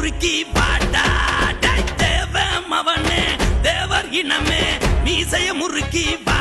குறுக்கி பாட்டா தேவ மவனே தேவர் இனமே மீசைய முறுக்கி பா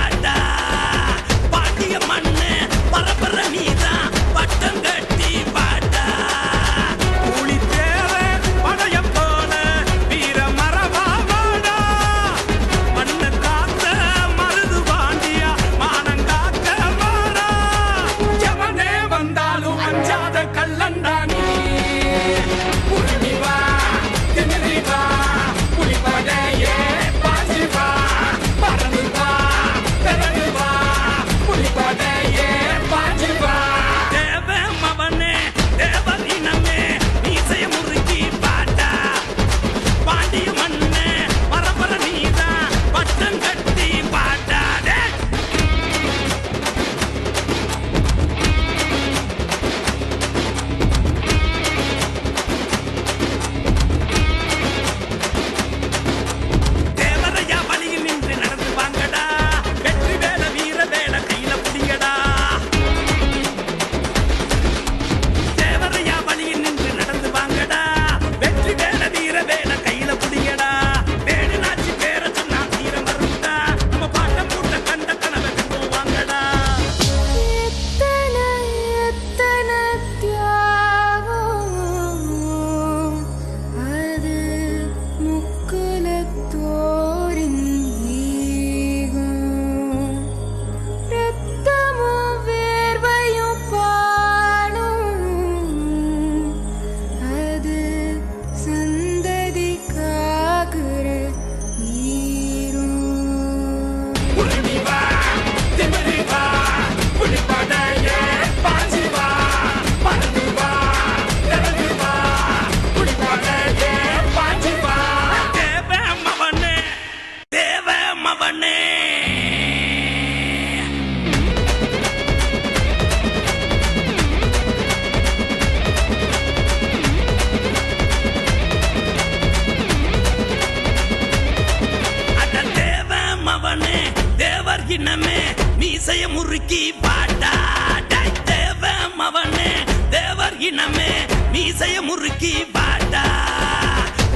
இனமே மீசைய முறுக்கி பாட்டா தேவ மவனே தேவர் இனமே மீசைய முறுக்கி பாட்டா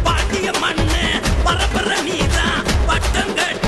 பாட்டிய மண்ணு பரபர நீதான் பட்டம் கட்ட